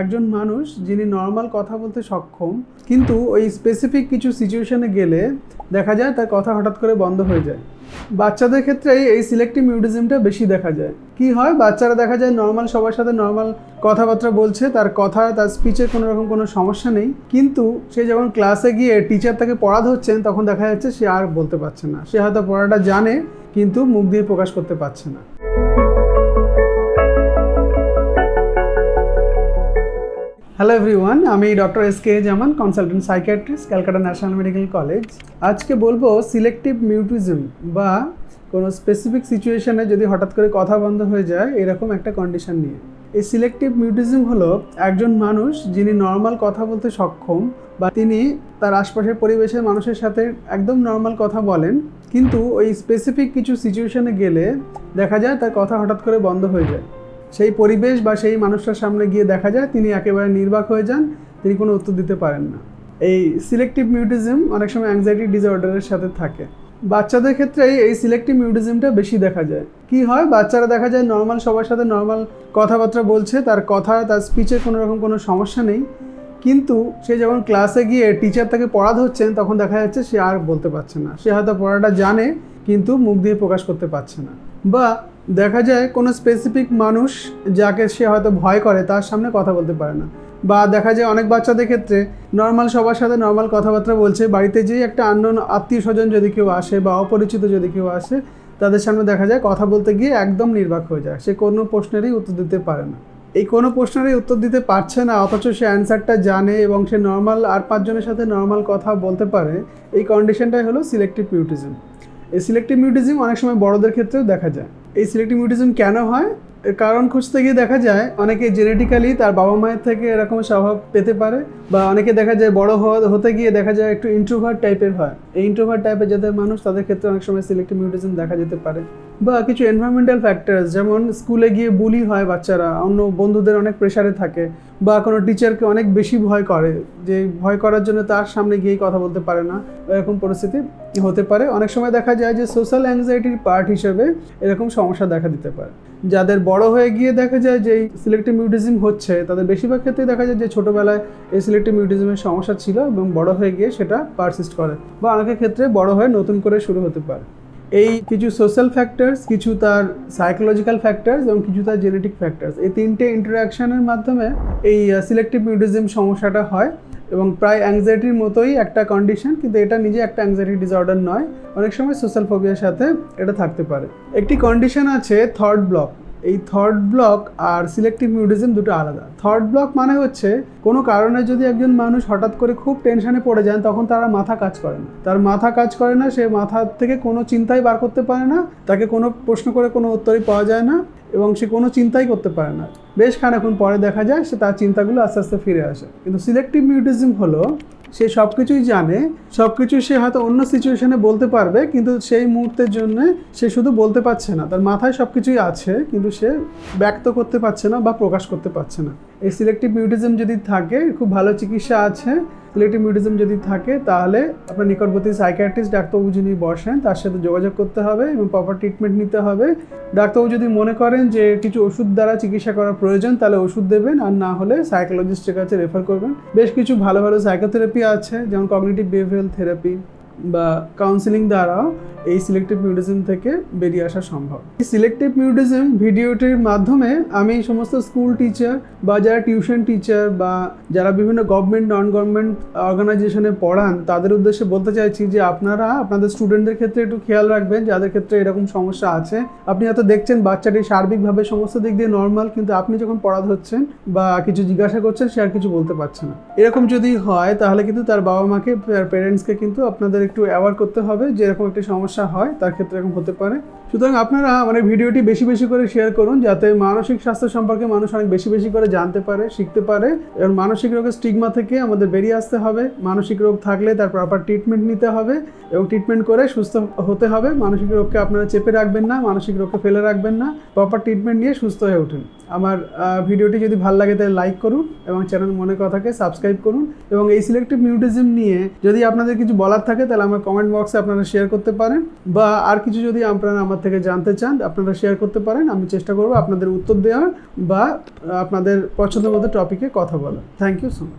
একজন মানুষ যিনি নর্মাল কথা বলতে সক্ষম, কিন্তু ওই স্পেসিফিক কিছু সিচুয়েশনে গেলে দেখা যায় তার কথা হঠাৎ করে বন্ধ হয়ে যায়। বাচ্চাদের ক্ষেত্রে এই সিলেক্টিভ মিউটিজমটা বেশি দেখা যায়। কি হয়? বাচ্চারা দেখা যায় নর্মাল সবার সাথে নর্মাল কথাবার্তা বলছে, তার কথা, তার স্পিচের কোনো রকম কোনো সমস্যা নেই। কিন্তু সে যখন ক্লাসে গিয়ে টিচার তাকে পড়া ধরছেন, তখন দেখা যাচ্ছে সে আর বলতে পারছে না। সে হয়তো পড়াটা জানে, কিন্তু মুখ দিয়ে প্রকাশ করতে পারছে না। হ্যালো এভরিওয়ান আমি doctor S K Zaman consultant psychiatrist Calcutta National Medical College আজকে বলব সিলেক্টিভ মিউটিজম বা কোনো স্পেসিফিক সিচুয়েশনে যদি হঠাৎ করে কথা বন্ধ হয়ে যায়, এরকম একটা কন্ডিশন নিয়ে। এই সিলেক্টিভ মিউটিজম হলো একজন মানুষ যিনি নর্মাল কথা বলতে সক্ষম বা তিনি তার আশপাশের পরিবেশের মানুষের সাথে একদম নর্মাল কথা বলেন, কিন্তু ওই স্পেসিফিক কিছু সিচুয়েশনে গেলে দেখা যায় তার কথা হঠাৎ করে বন্ধ হয়ে যায়। সেই পরিবেশ বা সেই মানুষটার সামনে গিয়ে দেখা যায়, তিনি একেবারে নির্বাক হয়ে যান, তিনি কোনো উত্তর দিতে পারেন না। এই সিলেক্টিভ মিউটিজম অনেক সময় অ্যাংজাইটি ডিসঅর্ডারের সাথে থাকে। বাচ্চাদের ক্ষেত্রে এই সিলেক্টিভ মিউটিজমটা বেশি দেখা যায়। কি হয়? বাচ্চারা দেখা যায় নর্মাল সবার সাথে নর্মাল কথাবার্তা বলছে, তার কথা, তার স্পিচের কোনো রকম কোনো সমস্যা নেই। কিন্তু সে যখন ক্লাসে গিয়ে টিচার তাকে পড়া ধরছেন, তখন দেখা যাচ্ছে সে আর বলতে পারছে না। সে হয়তো পড়াটা জানে কিন্তু মুখ দিয়ে প্রকাশ করতে পারছে না। বা দেখা যায় কোনো স্পেসিফিক মানুষ যাকে সে হয়তো ভয় করে তার সামনে কথা বলতে পারে না। বা দেখা যায় অনেক বাচ্চাদের ক্ষেত্রে নর্মাল সবার সাথে নর্মাল কথাবার্তা বলছে, বাড়িতে যেই একটা অন্য আত্মীয় স্বজন যদি কেউ আসে বা অপরিচিত যদি কেউ আসে, তাদের সামনে দেখা যায় কথা বলতে গিয়ে একদম নির্বাক হয়ে যায়। সে কোনো প্রশ্নেরই উত্তর দিতে পারে না। এই কোনো প্রশ্নেরই উত্তর দিতে পারছে না, অথচ সে অ্যান্সারটা জানে এবং সে নর্মাল আর পাঁচজনের সাথে নর্মাল কথা বলতে পারে, এই কন্ডিশনটাই হলো সিলেক্টিভ মিউটিজম এই সিলেক্টিভ মিউটিজম অনেক সময় বড়দের ক্ষেত্রেও দেখা যায়। এই সিলেক্টিভ মিউটিজম কেন হয়? এর কারণ খুঁজতে গিয়ে দেখা যায়, অনেকে জেনেটিক্যালি তার বাবা মায়ের থেকে এরকম স্বভাব পেতে পারে বা অনেকে দেখা যায় বড় হতে গিয়ে দেখা যায় একটু ইন্ট্রোভার্ট টাইপের হয়। এই ইন্ট্রোভার্ট টাইপের যাদের মানুষ, তাদের ক্ষেত্রে অনেক সময় সিলেক্টিভ মিউটিজম দেখা যেতে পারে। বা কিছু এনভায়রনমেন্টাল ফ্যাক্টরস যেমন স্কুলে গিয়ে বুলি হয় বাচ্চারা, অন্য বন্ধুদের অনেক প্রেশারে থাকে, বা কোনো টিচারকে অনেক বেশি ভয় করে, যে ভয় করার জন্য তার সামনে গিয়ে কথা বলতে পারে না, এরকম পরিস্থিতি হতে পারে। অনেক সময় দেখা যায় যে সোশ্যাল অ্যাংজাইটির পার্ট হিসেবে এরকম সমস্যা দেখা দিতে পারে। যাদের বড় হয়ে গিয়ে দেখা যায় যে সিলেক্টিভ মিউটিজম হচ্ছে, তাদের বেশিরভাগ ক্ষেত্রে দেখা যায় যে ছোটোবেলায় এই সিলেক্টিভ মিউটিজমের সমস্যা ছিল এবং বড় হয়ে গিয়ে সেটা পারসিস্ট করে, বা অনেকের ক্ষেত্রে বড় হয়ে নতুন করে শুরু হতে পারে। এই কিছু সোশ্যাল ফ্যাক্টরস কিছু তার সাইকোলজিক্যাল ফ্যাক্টরস এবং কিছু তার জেনেটিক ফ্যাক্টরস এই তিনটে ইন্টারাকশানের মাধ্যমে এই সিলেক্টিভ মিউটিজম সমস্যাটা হয় এবং প্রায় অ্যাংজাইটির মতোই একটা কন্ডিশন কিন্তু এটা নিজে একটা অ্যাংজাইটি ডিসঅর্ডার নয়। অনেক সময় সোশ্যাল ফোবিয়ার সাথে এটা থাকতে পারে। একটি কন্ডিশন আছে থার্ড ব্লক এই থর্ড ব্লক আর সিলেক্টিভ মিউটিজম দুটো আলাদা। থার্ড ব্লক মানে হচ্ছে, কোনো কারণে যদি একজন মানুষ হঠাৎ করে খুব টেনশনে পড়ে যান, তখন তার মাথা কাজ করে না। তার মাথা কাজ করে না, সে মাথা থেকে কোনো চিন্তাই বার করতে পারে না, তাকে কোনো প্রশ্ন করে কোনো উত্তরই পাওয়া যায় না, এবং সে কোনো চিন্তাই করতে পারে না। বেশ খানিক্ষণ পরে দেখা যায়, সে তার চিন্তাগুলো আস্তে আস্তে ফিরে আসে। কিন্তু সিলেক্টিভ মিউটিজম হলো সে সব কিছুই জানে সব কিছু সে হয়তো অন্য সিচুয়েশনে বলতে পারবে, কিন্তু সেই মুহূর্তের জন্য সে শুধু বলতে পারছে না। তার মাথায় সব কিছুই আছে, কিন্তু সে ব্যক্ত করতে পারছে না বা প্রকাশ করতে পারছে না। এই সিলেক্টিভ মিউটিজম যদি থাকে, খুব ভালো চিকিৎসা আছে সিলেক্টিভ মিউটিজম যদি থাকে, তাহলে আপনার নিকটবর্তী সাইকিয়াট্রিস্ট, ডাক্তারবাবু যিনি বসেন, তার সাথে যোগাযোগ করতে হবে এবং প্রপার ট্রিটমেন্ট নিতে হবে। ডাক্তারবাবু যদি মনে করেন যে কিছু ওষুধ দ্বারা চিকিৎসা করার প্রয়োজন, তাহলে ওষুধ দেবেন, আর না হলে সাইকোলজিস্টের কাছে রেফার করবেন। বেশ কিছু ভালো ভালো সাইকোথেরাপি আছে, যেমন কগনিটিভ বিহেভিয়ারাল থেরাপি বা কাউন্সিলিং দ্বারাও এই সিলেক্টিভ মিউটিজম থেকে বেরিয়ে আসা সম্ভব। এই সিলেক্টিভ মিউটিজম ভিডিওটির মাধ্যমে আমি সমস্ত স্কুল টিচার বা যারা টিউশন টিচার বা যারা বিভিন্ন গভর্নমেন্ট নন গভর্নমেন্ট অর্গানাইজেশনে পড়ান, তাদের উদ্দেশ্যে বলতে চাইছি যে আপনারা আপনাদের স্টুডেন্টদের ক্ষেত্রে একটু খেয়াল রাখবেন, যাদের ক্ষেত্রে এরকম সমস্যা আছে। আপনি হয়তো দেখছেন বাচ্চাটি সার্বিকভাবে সমস্ত দিক দিয়ে নর্মাল কিন্তু আপনি যখন পড়া ধরছেন বা কিছু জিজ্ঞাসা করছেন, সে আর কিছু বলতে পারছে না। এরকম যদি হয়, তাহলে কিন্তু তার বাবা মাকে পেরেন্টসকে কিন্তু আপনাদের একটু অ্যাওয়ার করতে হবে যে এরকম একটি সমস্যা হয়, তার ক্ষেত্রে এরকম হতে পারে। সুতরাং আপনারা মানে ভিডিওটি বেশি বেশি করে শেয়ার করুন যাতে মানসিক স্বাস্থ্য সম্পর্কে মানুষ অনেক বেশি বেশি করে জানতে পারে, শিখতে পারে। এবং মানসিক রোগের স্টিগমা থেকে আমাদের বেরিয়ে আসতে হবে। মানসিক রোগ থাকলে তার প্রপার ট্রিটমেন্ট নিতে হবে এবং ট্রিটমেন্ট করে সুস্থ হতে হবে। মানসিক রোগকে আপনারা চেপে রাখবেন না, মানসিক রোগকে ফেলে রাখবেন না। প্রপার ট্রিটমেন্ট নিয়ে সুস্থ হয়ে উঠুন। আমার ভিডিওটি যদি ভালো লাগে তাহলে লাইক করুন এবং চ্যানেল মনে কথাকে সাবস্ক্রাইব করুন। এবং এই সিলেক্টিভ মিউটিজম নিয়ে যদি আপনাদের কিছু বলার থাকে তাহলে তাহলে আমার কমেন্ট বক্সে আপনারা শেয়ার করতে পারেন বা আর কিছু যদি আপনারা আমার থেকে জানতে চান, আপনারা শেয়ার করতে পারেন, আমি চেষ্টা করব আপনাদের উত্তর দেওয়ার বা আপনাদের পছন্দ মতো টপিকে কথা বলার। Thank you so much